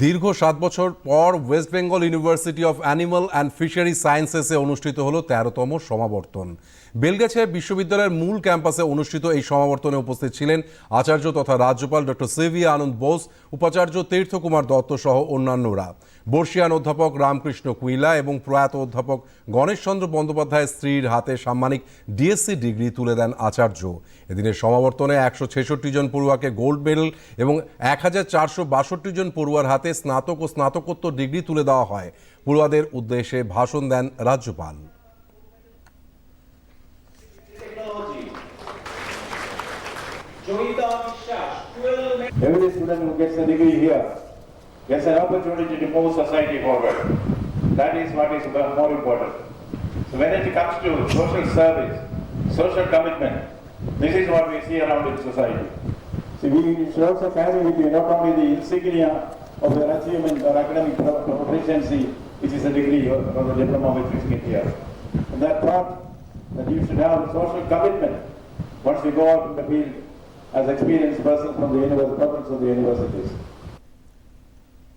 দীর্ঘ সাত বছর পর West Bengal University of Animal and Fishery সায়েন্সেসে অনুষ্ঠিত হলো তেরোতম সমাবর্তন। বেলগাছে বিশ্ববিদ্যালয়ের মূল ক্যাম্পাসে অনুষ্ঠিত এই সমাবর্তনে উপস্থিত ছিলেন আচার্য তথা রাজ্যপাল ডক্টর সিভি আনন্দ বোস, উপাচার্য তীর্থকুমার দত্ত সহ অন্যান্যরা। বর্ষিয়ান অধ্যাপক রামকৃষ্ণ কুইলা এবং প্রয়াত অধ্যাপক গণেশচন্দ্র বন্দ্যোপাধ্যায়ের স্ত্রীর হাতে সাম্মানিক ডিএসসি ডিগ্রি তুলে দেন আচার্য। এদিনের সমাবর্তনে একশো ছেষট্টি জন পড়ুয়াকে গোল্ড মেডেল এবং এক হাজার চারশো বাষট্টি জন পড়ুয়ার হাতে স্নাতক ও স্নাতকোত্তর ডিগ্রি তুলে দেওয়া হয় পড়ুয়াদের উদ্দেশ্যে ভাষণ দেন রাজ্যপাল Every student who gets a degree here gets an opportunity to move society forward. That is what is more important. So when it comes to social service, social commitment, this is what we see around in society. So we should also carry with you not only the insignia of your achievement or academic proficiency, which is a degree or or the diploma which we get here. And that thought that you should have social commitment once you go out in the field as experienced persons from the of the universities.